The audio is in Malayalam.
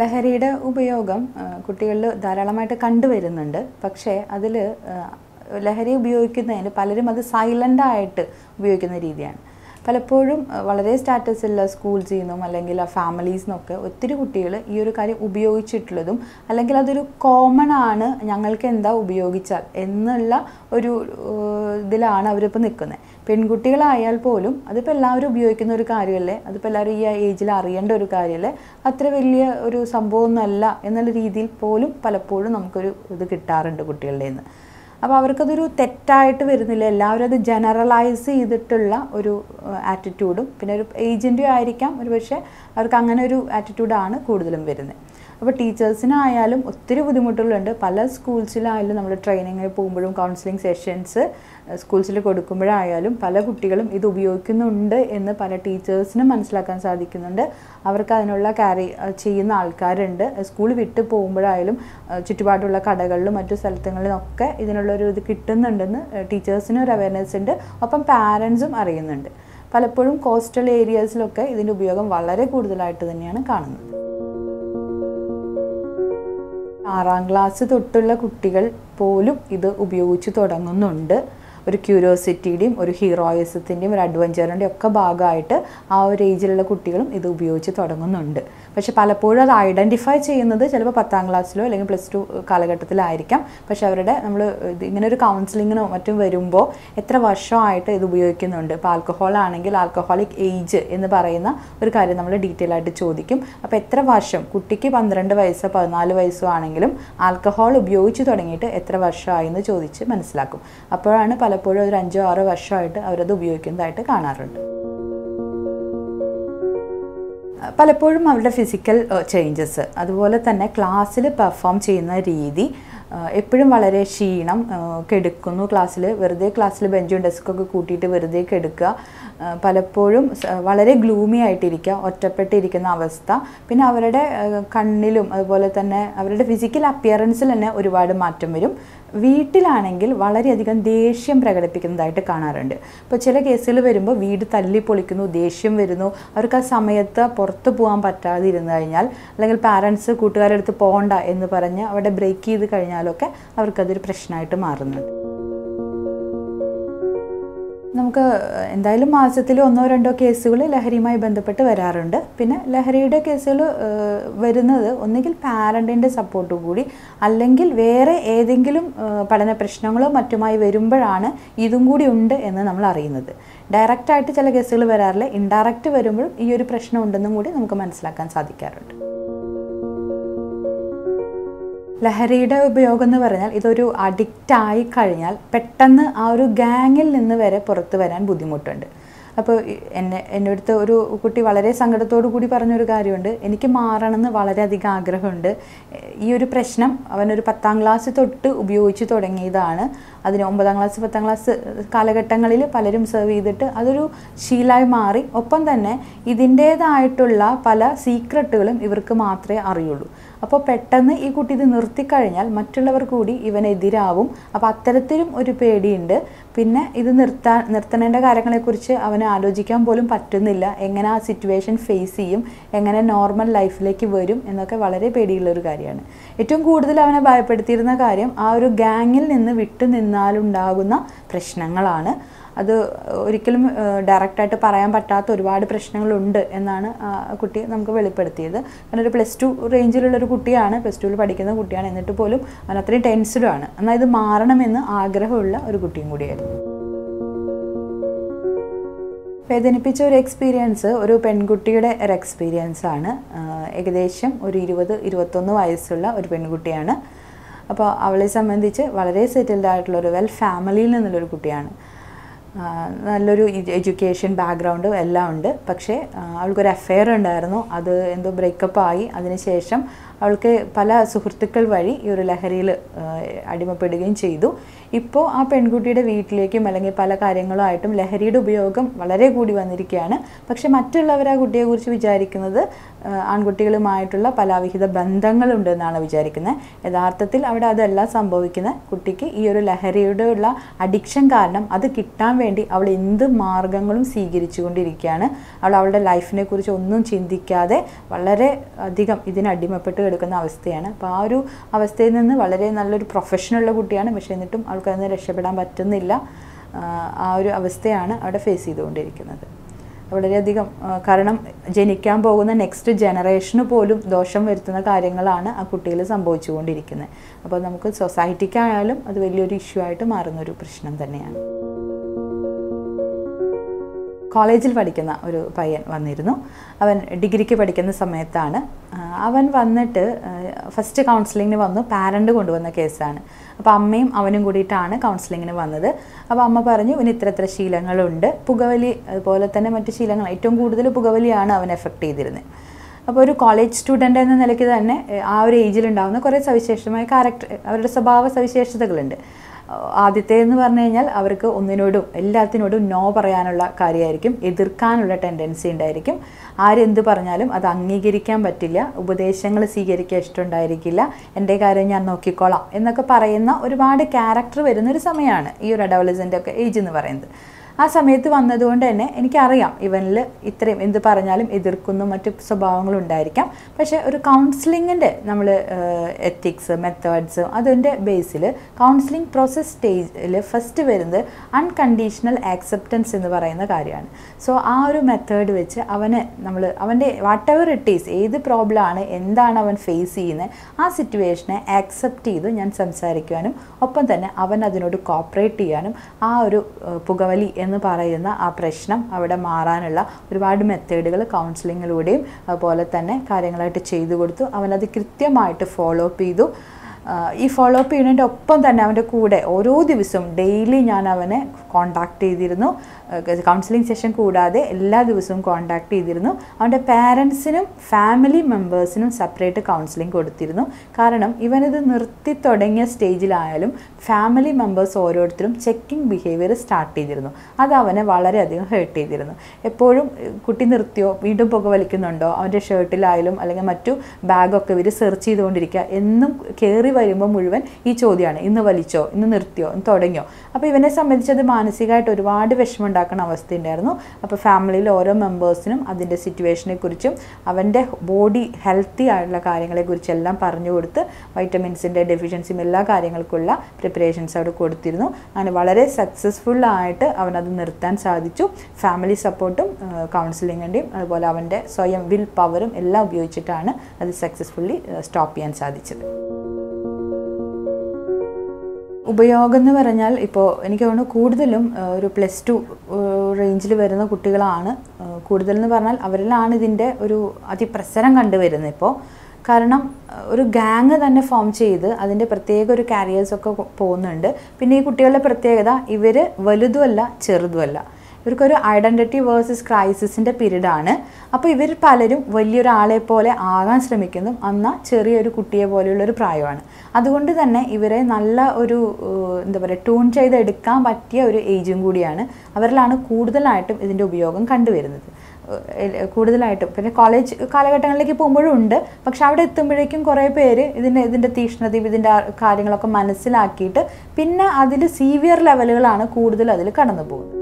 ലഹരിയുടെ ഉപയോഗം കുട്ടികളിൽ ധാരാളമായിട്ട് കണ്ടുവരുന്നുണ്ട്. പക്ഷേ അതിൽ ലഹരി ഉപയോഗിക്കുന്നതിന് പലരും അത് സൈലന്റായിട്ട് ഉപയോഗിക്കുന്ന രീതിയാണ്. പലപ്പോഴും വളരെ സ്റ്റാറ്റസ് ഉള്ള സ്കൂൾസിൽ നിന്നും അല്ലെങ്കിൽ ആ ഫാമിലീസ് നിന്നൊക്കെ ഒത്തിരി കുട്ടികൾ ഈ ഒരു കാര്യം ഉപയോഗിച്ചിട്ടുള്ളതും അല്ലെങ്കിൽ അതൊരു കോമൺ ആണ് ഞങ്ങൾക്ക് എന്താ ഉപയോഗിച്ചാൽ എന്നുള്ള ഒരു ഇതിലാണ് അവരിപ്പോൾ നിൽക്കുന്നത് പെൺകുട്ടികളായാൽ പോലും അതിപ്പോൾ എല്ലാവരും ഉപയോഗിക്കുന്ന ഒരു കാര്യമല്ലേ? അതിപ്പോൾ എല്ലാവരും ഈ ഏജിൽ അറിയേണ്ട ഒരു കാര്യമല്ലേ? അത്ര വലിയ ഒരു സംഭവമൊന്നുമല്ല എന്നുള്ള രീതിയിൽ പോലും പലപ്പോഴും നമുക്കൊരു ഇത് കിട്ടാറുണ്ട് കുട്ടികളുടെ നിന്ന് അപ്പോൾ അവർക്കതൊരു തെറ്റായിട്ട് വരുന്നില്ല. എല്ലാവരും അത് ജനറലൈസ് ചെയ്തിട്ടുള്ള ഒരു ആറ്റിറ്റ്യൂഡും പിന്നെ ഒരു ഏജന്റും ആയിരിക്കാം. ഒരു പക്ഷേ അവർക്ക് അങ്ങനെ ഒരു ആറ്റിറ്റ്യൂഡാണ് കൂടുതലും വരുന്നത്. അപ്പോൾ ടീച്ചേഴ്സിനായാലും ഒത്തിരി ബുദ്ധിമുട്ടുകളുണ്ട്. പല സ്കൂൾസിലായാലും നമ്മൾ ട്രെയിനിങ്ങിൽ പോകുമ്പോഴും കൗൺസിലിംഗ് സെഷൻസ് സ്കൂൾസിൽ കൊടുക്കുമ്പോഴായാലും പല കുട്ടികളും ഇത് ഉപയോഗിക്കുന്നുണ്ട് എന്ന് പല ടീച്ചേഴ്സിനും മനസ്സിലാക്കാൻ സാധിക്കുന്നുണ്ട്. അവർക്ക് അതിനുള്ള ക്യാരി ചെയ്യുന്ന ആൾക്കാരുണ്ട്. സ്കൂൾ വിട്ട് പോകുമ്പോഴായാലും ചുറ്റുപാടുള്ള കടകളിലും മറ്റു സ്ഥലത്തുകളിലും ഒക്കെ ഇതിനുള്ളൊരു ഇത് കിട്ടുന്നുണ്ടെന്ന് ടീച്ചേഴ്സിനും ഒരു അവയർനെസ് ഉണ്ട്. ഒപ്പം പാരൻസും അറിയുന്നുണ്ട്. പലപ്പോഴും കോസ്റ്റൽ ഏരിയാസിലൊക്കെ ഇതിന്റെ ഉപയോഗം വളരെ കൂടുതലായിട്ട് തന്നെയാണ് കാണുന്നത്. ആറാം ക്ലാസ് തൊട്ടുള്ള കുട്ടികൾ പോലും ഇത് ഉപയോഗിച്ച് തുടങ്ങുന്നുണ്ട്. ഒരു ക്യൂരിയോസിറ്റിയുടെയും ഒരു ഹീറോയിസത്തിന്റെയും ഒരു അഡ്വഞ്ചറിന്റെയും ഒക്കെ ഭാഗമായിട്ട് ആ ഒരു ഏജിലുള്ള കുട്ടികളും ഇത് ഉപയോഗിച്ച് തുടങ്ങുന്നുണ്ട്. പക്ഷെ പലപ്പോഴും അത് ഐഡന്റിഫൈ ചെയ്യുന്നത് ചിലപ്പോൾ പത്താം ക്ലാസ്സിലോ അല്ലെങ്കിൽ പ്ലസ് ടു കാലഘട്ടത്തിലായിരിക്കാം. പക്ഷെ അവരുടെ നമ്മൾ ഇങ്ങനെ ഒരു കൗൺസിലിങ്ങിനോ മറ്റും വരുമ്പോൾ എത്ര വർഷമായിട്ട് ഇത് ഉപയോഗിക്കുന്നുണ്ട്? ഇപ്പോൾ ആൽക്കഹോൾ ആണെങ്കിൽ ആൽക്കഹോളിക് ഏജ് എന്ന് പറയുന്ന ഒരു കാര്യം നമ്മൾ ഡീറ്റെയിൽ ആയിട്ട് ചോദിക്കും. അപ്പോൾ എത്ര വർഷം? കുട്ടിക്ക് പന്ത്രണ്ട് വയസ്സോ പതിനാല് വയസ്സോ ആണെങ്കിലും ആൽക്കഹോൾ ഉപയോഗിച്ച് തുടങ്ങിയിട്ട് എത്ര വർഷമായി എന്ന് ചോദിച്ച് മനസ്സിലാക്കും. അപ്പോഴാണ് പലപ്പോഴും ഒരു അഞ്ചോ ആറോ വർഷമായിട്ട് അവരത് ഉപയോഗിക്കുന്നതായിട്ട് കാണാറുണ്ട്. പലപ്പോഴും അവരുടെ ഫിസിക്കൽ ചേഞ്ചസ് അതുപോലെ തന്നെ ക്ലാസ്സിൽ പെർഫോം ചെയ്യുന്ന രീതി എപ്പോഴും വളരെ ക്ഷീണം കെടുക്കുന്നു. ക്ലാസ്സിൽ വെറുതെ ക്ലാസ്സിൽ ബെഞ്ചും ഡെസ്കൊക്കെ കൂട്ടിയിട്ട് വെറുതെ കെടുക്കുക. പലപ്പോഴും വളരെ ഗ്ലൂമി ആയിട്ടിരിക്കുക ഒറ്റപ്പെട്ടിരിക്കുന്ന അവസ്ഥ. പിന്നെ അവരുടെ കണ്ണിലും അതുപോലെ തന്നെ അവരുടെ ഫിസിക്കൽ അപ്പിയറൻസിൽ തന്നെ ഒരുപാട് മാറ്റം വരും. വീട്ടിലാണെങ്കിൽ വളരെയധികം ദേഷ്യം പ്രകടിപ്പിക്കുന്നതായിട്ട് കാണാറുണ്ട്. ഇപ്പോൾ ചില കേസുകൾ വരുമ്പോൾ വീട് തല്ലി പൊളിക്കുന്നു ദേഷ്യം വരുന്നു. അവർക്ക് ആ സമയത്ത് പുറത്ത് പോകാൻ പറ്റാതിരുന്നു കഴിഞ്ഞാൽ അല്ലെങ്കിൽ പാരൻസ് കൂട്ടുകാരുടെ അടുത്ത് പോകണ്ട എന്ന് പറഞ്ഞ് അവിടെ ബ്രേക്ക് ചെയ്ത് കഴിഞ്ഞാലൊക്കെ അവർക്കതൊരു പ്രശ്നമായിട്ട് മാറുന്നുണ്ട്. നമുക്ക് എന്തായാലും മാസത്തിൽ ഒന്നോ രണ്ടോ കേസുകൾ ലഹരിയുമായി ബന്ധപ്പെട്ട് വരാറുണ്ട്. പിന്നെ ലഹരിയുടെ കേസുകൾ വരുന്നത് ഒന്നുകിൽ പാരന്റിന്റെ സപ്പോർട്ട് കൂടി അല്ലെങ്കിൽ വേറെ ഏതെങ്കിലും പഠന പ്രശ്നങ്ങളോ മറ്റുമായി വരുമ്പോഴാണ് ഇതും കൂടി ഉണ്ട് എന്ന് നമ്മൾ അറിയുന്നത്. ഡയറക്റ്റായിട്ട് ചില കേസുകൾ വരാറില്ല. ഇൻഡയറക്റ്റ് വരുമ്പോഴും ഈ ഒരു പ്രശ്നം ഉണ്ടെന്നും കൂടി നമുക്ക് മനസ്സിലാക്കാൻ സാധിക്കാറുണ്ട്. ലഹരിയുടെ ഉപയോഗം എന്ന് പറഞ്ഞാൽ ഇതൊരു അഡിക്റ്റ് ആയി കഴിഞ്ഞാൽ പെട്ടെന്ന് ആ ഒരു ഗാങ്ങിൽ നിന്ന് വരെ പുറത്തു വരാൻ ബുദ്ധിമുട്ടുണ്ട്. അപ്പോൾ എന്നെ എന്റെ അടുത്ത് ഒരു കുട്ടി വളരെ സങ്കടത്തോടു കൂടി പറഞ്ഞൊരു കാര്യമുണ്ട്. എനിക്ക് മാറണമെന്ന് വളരെയധികം ആഗ്രഹമുണ്ട്. ഈ ഒരു പ്രശ്നം അവനൊരു പത്താം ക്ലാസ് തൊട്ട് ഉപയോഗിച്ച് തുടങ്ങിയതാണ്. അതിന് ഒമ്പതാം ക്ലാസ് പത്താം ക്ലാസ് കാലഘട്ടങ്ങളിൽ പലരും സെർവ് ചെയ്തിട്ട് അതൊരു ശീലമായി മാറി. ഒപ്പം തന്നെ ഇതിന്റേതായിട്ടുള്ള പല സീക്രട്ടുകളും ഇവർക്ക് മാത്രമേ അറിയുള്ളൂ. അപ്പോൾ പെട്ടെന്ന് ഈ കുട്ടി ഇത് നിർത്തിക്കഴിഞ്ഞാൽ മറ്റുള്ളവർ കൂടി ഇവനെതിരാവും. അപ്പോൾ അത്തരത്തിലും ഒരു പേടിയുണ്ട്. പിന്നെ ഇത് നിർത്താൻ നിർത്തണേണ്ട കാര്യങ്ങളെക്കുറിച്ച് അവനെ ആലോചിക്കാൻ പോലും പറ്റുന്നില്ല. എങ്ങനെ ആ സിറ്റുവേഷൻ ഫേസ് ചെയ്യും? എങ്ങനെ നോർമൽ ലൈഫിലേക്ക് വരും? എന്നൊക്കെ വളരെ പേടിയുള്ള ഒരു കാര്യമാണ്. ഏറ്റവും കൂടുതൽ അവനെ ഭയപ്പെടുത്തിയിരുന്ന കാര്യം ആ ഒരു ഗാങ്ങിൽ നിന്ന് വിട്ടു നിന്നാലുണ്ടാകുന്ന പ്രശ്നങ്ങളാണ്. അത് ഒരിക്കലും ഡയറക്റ്റായിട്ട് പറയാൻ പറ്റാത്ത ഒരുപാട് പ്രശ്നങ്ങളുണ്ട് എന്നാണ് കുട്ടി നമുക്ക് വെളിപ്പെടുത്തിയത്. കാരണം ഒരു പ്ലസ് ടു റേഞ്ചിലുള്ളൊരു കുട്ടിയാണ് പ്ലസ് ടുവിൽ പഠിക്കുന്ന കുട്ടിയാണ് എന്നിട്ട് പോലും അവൻ അത്രയും ടെൻസ്ഡുമാണ് എന്നാൽ ഇത് മാറണമെന്ന് ആഗ്രഹമുള്ള ഒരു കുട്ടിയും കൂടിയായിരുന്നു. വേദനിപ്പിച്ച ഒരു എക്സ്പീരിയൻസ് ഒരു പെൺകുട്ടിയുടെ ഒരു എക്സ്പീരിയൻസ് ആണ്. ഏകദേശം ഒരു ഇരുപത് ഇരുപത്തൊന്ന് വയസ്സുള്ള ഒരു പെൺകുട്ടിയാണ്. അപ്പോൾ അവളെ സംബന്ധിച്ച് വളരെ സെറ്റിൽഡ് ആയിട്ടുള്ളൊരു വെൽ ഫാമിലിയിൽ നിന്നുള്ളൊരു കുട്ടിയാണ്. നല്ലൊരു എഡ്യൂക്കേഷൻ ബാക്ക്ഗ്രൗണ്ടും എല്ലാം ഉണ്ട്. പക്ഷേ അവൾക്കൊരു അഫെയർ ഉണ്ടായിരുന്നു. അത് എന്തോ ബ്രേക്കപ്പ് ആയി. അതിനുശേഷം അവൾക്ക് പല സുഹൃത്തുക്കൾ വഴി ഈ ഒരു ലഹരിയിൽ അടിമപ്പെടുകയും ചെയ്തു. ഇപ്പോൾ ആ പെൺകുട്ടിയുടെ വീട്ടിലേക്കും അല്ലെങ്കിൽ പല കാര്യങ്ങളുമായിട്ടും ലഹരിയുടെ ഉപയോഗം വളരെ കൂടി വന്നിരിക്കുകയാണ്. പക്ഷെ മറ്റുള്ളവർ ആ കുട്ടിയെക്കുറിച്ച് വിചാരിക്കുന്നത് ആൺകുട്ടികളുമായിട്ടുള്ള പലാവിഹിത ബന്ധങ്ങളുണ്ടെന്നാണ് വിചാരിക്കുന്നത്. യഥാർത്ഥത്തിൽ അവിടെ അതെല്ലാം സംഭവിക്കുന്ന കുട്ടിക്ക് ഈ ഒരു ലഹരിയുടെ ഉള്ള അഡിക്ഷൻ കാരണം അത് കിട്ടാൻ വേണ്ടി അവൾ എന്ത് മാർഗങ്ങളും സ്വീകരിച്ചുകൊണ്ടിരിക്കുകയാണ്. അവൾ അവളുടെ ലൈഫിനെ കുറിച്ച് ഒന്നും ചിന്തിക്കാതെ വളരെ അധികം ഇതിന് അടിമപ്പെട്ട് കിടക്കുന്ന അവസ്ഥയാണ്. അപ്പോൾ ആ ഒരു അവസ്ഥയിൽ നിന്ന് വളരെ നല്ലൊരു പ്രൊഫഷനുള്ള കുട്ടിയാണ്. പക്ഷേ എന്നിട്ടും അവൾക്ക് അതിന് രക്ഷപ്പെടാൻ പറ്റുന്നില്ല. ആ, ഒരു അവസ്ഥയാണ് അവിടെ ഫേസ് ചെയ്തുകൊണ്ടിരിക്കുന്നത്. വളരെയധികം കാരണം ജനിക്കാൻ പോകുന്ന നെക്സ്റ്റ് ജനറേഷന് പോലും ദോഷം വരുത്തുന്ന കാര്യങ്ങളാണ് ആ കുട്ടിയിൽ സംഭവിച്ചുകൊണ്ടിരിക്കുന്നത്. അപ്പോൾ നമുക്ക് സൊസൈറ്റിക്കായാലും അത് വലിയൊരു ഇഷ്യൂ ആയിട്ട് മാറുന്ന ഒരു പ്രശ്നം തന്നെയാണ്. കോളേജിൽ പഠിക്കുന്ന ഒരു പയ്യൻ വന്നിരുന്നു. അവൻ ഡിഗ്രിക്ക് പഠിക്കുന്ന സമയത്താണ്. അവൻ വന്നിട്ട് ഫസ്റ്റ് കൗൺസിലിങ്ങിന് വന്നു. പാരന്റ് കൊണ്ടുവന്ന കേസാണ്. അപ്പോൾ അമ്മയും അവനും കൂടിയിട്ടാണ് കൗൺസിലിങ്ങിന് വന്നത്. അപ്പോൾ അമ്മ പറഞ്ഞു ഇവന് ഇത്ര ഇത്ര ശീലങ്ങളുണ്ട്. പുകവലി അതുപോലെ തന്നെ മറ്റു ശീലങ്ങൾ. ഏറ്റവും കൂടുതൽ പുകവലിയാണ് അവൻ എഫക്റ്റ് ചെയ്തിരുന്നത് അപ്പോൾ ഒരു കോളേജ് സ്റ്റുഡന്റ് എന്ന നിലയ്ക്ക് തന്നെ ആ ഒരു ഏജിലുണ്ടാകുന്ന കുറേ സവിശേഷമായ ക്യാരക്ടർ അവരുടെ സ്വഭാവ സവിശേഷതകളുണ്ട്. ആദ്യത്തെ എന്ന് പറഞ്ഞു കഴിഞ്ഞാൽ അവർക്ക് ഒന്നിനോടും എല്ലാത്തിനോടും നോ പറയാനുള്ള കാര്യമായിരിക്കും. എതിർക്കാനുള്ള ടെൻഡൻസി ഉണ്ടായിരിക്കും. ആരെന്ത് പറഞ്ഞാലും അത് അംഗീകരിക്കാൻ പറ്റില്ല. ഉപദേശങ്ങൾ സ്വീകരിക്കാൻ ഇഷ്ടമുണ്ടായിരിക്കില്ല. എന്റെ കാര്യം ഞാൻ നോക്കിക്കോളാം എന്നൊക്കെ പറയുന്ന ഒരുപാട് ക്യാരക്ടർ വരുന്നൊരു സമയമാണ് ഈ ഒരു അഡോളസന്റെ ഒക്കെ ഏജ് എന്ന് പറയുന്നത്. ആ സമയത്ത് വന്നതുകൊണ്ട് തന്നെ എനിക്കറിയാം ഇവനിൽ ഇത്രയും എന്ത് പറഞ്ഞാലും എതിർക്കുന്ന മറ്റു സ്വഭാവങ്ങളും ഉണ്ടായിരിക്കാം പക്ഷേ ഒരു കൗൺസിലിങ്ങിന്റെ നമ്മൾ എത്തിക്സ് മെത്തേഡ്സ് അതിന്റെ ബേസിൽ കൗൺസിലിംഗ് പ്രോസസ് സ്റ്റേജിൽ ഫസ്റ്റ് വരുന്നത് അൺകണ്ടീഷണൽ ആക്സെപ്റ്റൻസ് എന്ന് പറയുന്ന കാര്യമാണ്. സോ ആ ഒരു മെത്തേഡ് വെച്ച് അവനെ നമ്മൾ അവന്റെ വാട്ട് എവർ ഇറ്റ് ഈസ് ഏത് പ്രോബ്ലമാണ് എന്താണ് അവൻ ഫേസ് ചെയ്യുന്നത് ആ സിറ്റുവേഷനെ ആക്സെപ്റ്റ് ചെയ്ത് ഞാൻ സംസാരിക്കുവാനും ഒപ്പം തന്നെ അവൻ അതിനോട് കോപ്പറേറ്റ് ചെയ്യാനും ആ ഒരു പുകവലി പറയുന്ന ആ പ്രശ്നം അവിടെ മാറാനുള്ള ഒരുപാട് മെത്തേഡുകൾ കൗൺസിലിങ്ങിലൂടെയും അതുപോലെ തന്നെ കാര്യങ്ങളായിട്ട് ചെയ്തു കൊടുത്തു. അവനത് കൃത്യമായിട്ട് ഫോളോ അപ്പ് ചെയ്തു. ഈ ഫോളോ അപ്പ് ചെയ്യുന്നതിന്റെ ഒപ്പം തന്നെ അവന്റെ കൂടെ ഓരോ ദിവസവും ഡെയിലി ഞാൻ അവനെ കോണ്ടാക്ട് ചെയ്തിരുന്നു. കൗൺസിലിംഗ് സെഷൻ കൂടാതെ എല്ലാ ദിവസവും കോണ്ടാക്ട് ചെയ്തിരുന്നു. അവന്റെ പാരൻസിനും ഫാമിലി മെമ്പേഴ്സിനും സെപ്പറേറ്റ് കൗൺസിലിംഗ് കൊടുത്തിരുന്നു. കാരണം ഇവനത് നിർത്തി തുടങ്ങിയ സ്റ്റേജിലായാലും ഫാമിലി മെമ്പേഴ്സ് ഓരോരുത്തരും ചെക്കിംഗ് ബിഹേവിയർ സ്റ്റാർട്ട് ചെയ്തിരുന്നു. അത് അവനെ വളരെയധികം ഹേർട്ട് ചെയ്തിരുന്നു. എപ്പോഴും കുട്ടി നിർത്തിയോ വീണ്ടും പുകവലിക്കുന്നുണ്ടോ അവന്റെ ഷർട്ടിലായാലും അല്ലെങ്കിൽ മറ്റു ബാഗൊക്കെ ഇവർ സെർച്ച് ചെയ്തുകൊണ്ടിരിക്കുക എന്നും കയറി വരുമ്പോൾ മുഴുവൻ ഈ ചോദ്യമാണ് ഇന്ന് വലിച്ചോ ഇന്ന് നിർത്തിയോ ഇന്ന് തുടങ്ങിയോ. അപ്പോൾ ഇവനെ സംബന്ധിച്ച് അത് മാനസികമായിട്ട് ഒരുപാട് വിഷമം ഉണ്ടാക്കുന്ന അവസ്ഥയുണ്ടായിരുന്നു അപ്പോൾ ഫാമിലിയിൽ ഓരോ മെമ്പേഴ്സിനും അതിന്റെ സിറ്റുവേഷനെ കുറിച്ചും അവന്റെ ബോഡി ഹെൽത്തി ആയിട്ടുള്ള കാര്യങ്ങളെക്കുറിച്ചെല്ലാം പറഞ്ഞു കൊടുത്ത് വൈറ്റമിൻസിന്റെ ഡെഫിഷ്യൻസിയും എല്ലാ കാര്യങ്ങൾക്കുള്ള പ്രിപ്പറേഷൻസ് അവിടെ കൊടുത്തിരുന്നു. അങ്ങനെ വളരെ സക്സസ്ഫുൾ ആയിട്ട് അവനത് നിർത്താൻ സാധിച്ചു. ഫാമിലി സപ്പോർട്ടും കൗൺസിലിങ്ങിന്റെയും അതുപോലെ അവന്റെ സ്വയം വിൽ പവറും എല്ലാം ഉപയോഗിച്ചിട്ടാണ് അത് സക്സസ്ഫുള്ളി സ്റ്റോപ്പ് ചെയ്യാൻ സാധിച്ചത്. ഉപയോഗം എന്ന് പറഞ്ഞാൽ ഇപ്പോൾ എനിക്ക് തോന്നുന്നു കൂടുതലും ഒരു പ്ലസ് ടു റേഞ്ചിൽ വരുന്ന കുട്ടികളാണ്. കൂടുതലെന്ന് പറഞ്ഞാൽ അവരിലാണ് ഇതിന്റെ ഒരു അതിപ്രസരം കണ്ടുവരുന്നത് ഇപ്പോൾ. കാരണം ഒരു ഗാങ് തന്നെ ഫോം ചെയ്ത് അതിന്റെ പ്രത്യേക ഒരു കാരിയേഴ്സൊക്കെ പോകുന്നുണ്ട്. പിന്നെ ഈ കുട്ടികളുടെ പ്രത്യേകത ഇവർ വലുതുമല്ല ചെറുതുമല്ല. ഇവർക്കൊരു ഐഡന്റിറ്റി വേഴ്സസ് ക്രൈസിസിന്റെ പീരീഡാണ്. അപ്പോൾ ഇവർ പലരും വലിയൊരാളെ പോലെ ആകാൻ ശ്രമിക്കുന്നു. എന്നാൽ ചെറിയൊരു കുട്ടിയെ പോലെയുള്ള ഒരു പ്രായമാണ്. അതുകൊണ്ട് തന്നെ ഇവരെ നല്ല ഒരു എന്താ പറയുക ട്യൂൺ ചെയ്തെടുക്കാൻ പറ്റിയ ഒരു ഏജും കൂടിയാണ് അവരിലാണ് കൂടുതലായിട്ടും ഇതിന്റെ ഉപയോഗം കണ്ടുവരുന്നത്. കൂടുതലായിട്ടും. പിന്നെ കോളേജ് കാലഘട്ടങ്ങളിലേക്ക് പോകുമ്പോഴും ഉണ്ട്. പക്ഷെ അവിടെ എത്തുമ്പോഴേക്കും കുറേ പേര് ഇതിന്റെ ഇതിന്റെ തീഷ്ണതയും ഇതിന്റെ കാര്യങ്ങളൊക്കെ മനസ്സിലാക്കിയിട്ട് പിന്നെ അതിൽ സീവിയർ ലെവലുകളാണ് കൂടുതൽ അതിൽ കടന്നു പോകുന്നത്